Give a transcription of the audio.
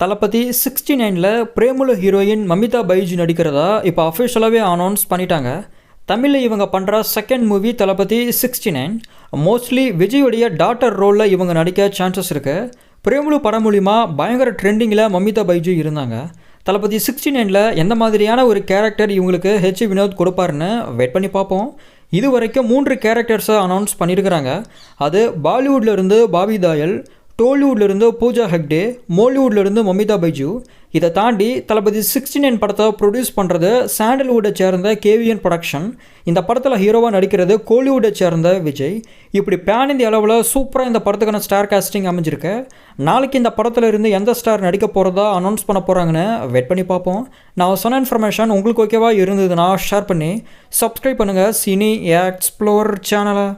தளபதி sixty நைனில் பிரேமுல heroine Mamitha பைஜி நடிக்கிறதா இப்போ அஃபிஷியலாகவே announce பண்ணிட்டாங்க. தமிழில் இவங்க பண்ணுற second movie Thalapathy sixty nine mostly விஜயுடைய டாட்டர் ரோலில் இவங்க நடிக்க சான்சஸ் இருக்குது பிரேமுலு படம் மூலிமா பயங்கர ட்ரெண்டிங்கில் மமிதா பைஜு இருந்தாங்க. தளபதி சிக்ஸ்டி நைனில் எந்த மாதிரியான ஒரு கேரக்டர் இவங்களுக்கு ஹெச் வினோத் கொடுப்பாருன்னு வெயிட் பண்ணி பார்ப்போம். இது வரைக்கும் மூன்று கேரக்டர்ஸை அனௌன்ஸ் பண்ணியிருக்கிறாங்க அது பாலிவுட்ல இருந்து பாபி தாயல் டோலிவுட்லேருந்து பூஜா ஹெக்டே மோலிவுட்லேருந்து மமிதா பைஜு. இதை தாண்டி தளபதி சிக்ஸ்டி நைன் படத்தை ப்ரொடியூஸ் பண்ணுறது சாண்டல்வுட்டை சேர்ந்த கேவிஎன் ப்ரொடக்ஷன் இந்த படத்தில் ஹீரோவாக நடிக்கிறது கோலிவுட்டை சேர்ந்த விஜய். இப்படி பேன் இந்திய அளவில் சூப்பராக இந்த படத்துக்கான ஸ்டார் காஸ்டிங் அமைஞ்சிருக்கு. நாளைக்கு இந்த படத்தில் இருந்து எந்த ஸ்டார் நடிக்க போகிறதா அனௌன்ஸ் பண்ண போகிறாங்கன்னு வெயிட் பண்ணி பார்ப்போம். நான் சொன்ன இன்ஃபர்மேஷன் உங்களுக்கு ஓகேவா இருந்ததுன்னா ஷேர் பண்ணி சப்ஸ்கிரைப் பண்ணுங்கள் சினி எக்ஸ்ப்ளோர் சேனலை